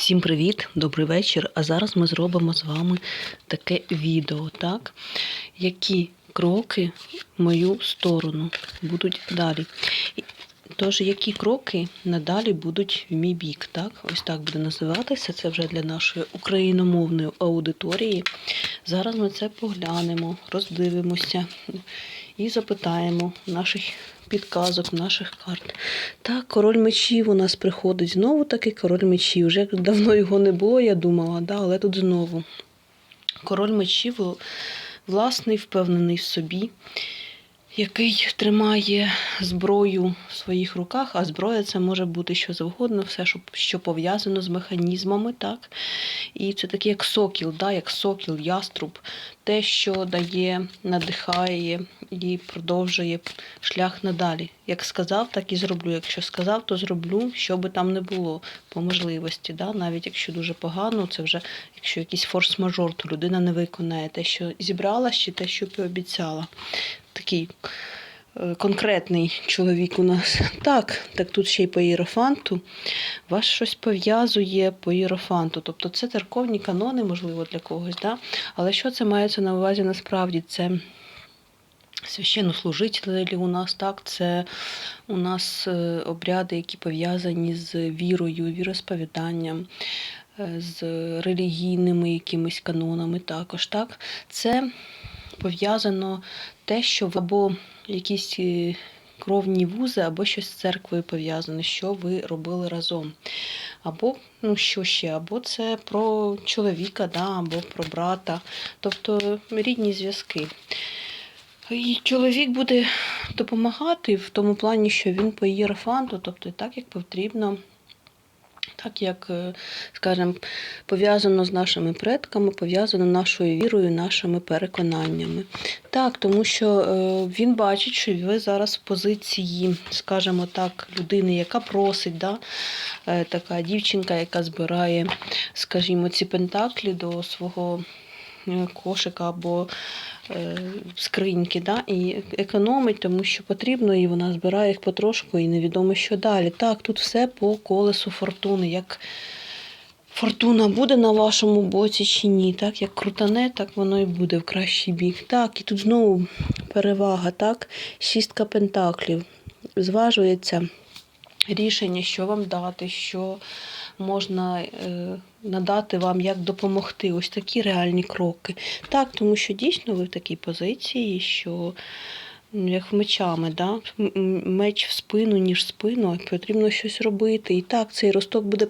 Всім привіт, добрий вечір. А зараз ми зробимо з вами таке відео, так? Які кроки в мою сторону будуть далі. Тож, які кроки надалі будуть в мій бік, так? Ось так буде називатися. Це вже для нашої україномовної аудиторії. Зараз ми це поглянемо, роздивимося і запитаємо наших підказок, наших карт. Так, король мечів у нас приходить. Знову таки король мечів. Вже давно його не було, я думала, да, але тут знову. Король мечів власний, впевнений в собі, який тримає зброю в своїх руках, а зброя це може бути що завгодно, все, що, що пов'язано з механізмами, так? І це таке як сокіл, да, як сокіл, яструб, те, що дає, надихає і продовжує шлях надалі. Як сказав, так і зроблю. Якщо сказав, то зроблю, що би там не було по можливості. Да? Навіть якщо дуже погано, це вже якщо якийсь форс-мажор, то людина не виконає те, що зібрала, чи те, що пообіцяла. Такий е, конкретний чоловік у нас. Так, так тут ще й по іерофанту. Вас щось пов'язує по іерофанту. Тобто це церковні канони, можливо, для когось. Да? Але що це мається на увазі насправді? Це священнослужителі у нас, так, це у нас е, обряди, які пов'язані з вірою, віросповіданням, е, з релігійними якимись канонами також. Так. Це пов'язано те, що в- або якісь е, кровні вузи, або щось з церквою пов'язане, що ви робили разом. Або ну що ще, або це про чоловіка, да, або про брата, тобто рідні зв'язки. І чоловік буде допомагати в тому плані, що він по ієрофанту, тобто так, як потрібно, так як, е, скажімо, пов'язано з нашими предками, пов'язано нашою вірою, нашими переконаннями. Так, тому що е, він бачить, що ви зараз в позиції, скажімо так, людини, яка просить, да? е, така дівчинка, яка збирає, скажімо, ці пентаклі до свого кошика або е, скриньки, да? і економить, тому що потрібно, і вона збирає їх потрошку, і невідомо, що далі. Так, тут все по колесу фортуни. Як фортуна буде на вашому боці чи ні, так, як крутане, так воно і буде в кращий бік. Так, і тут знову перевага, так, шістка пентаклів. Зважується рішення, що вам дати, що можна е, надати вам, як допомогти. Ось такі реальні кроки. Так, тому що дійсно ви в такій позиції, що ну, як мечами, да? меч в спину, ніж в спину, потрібно щось робити. І так, цей росток буде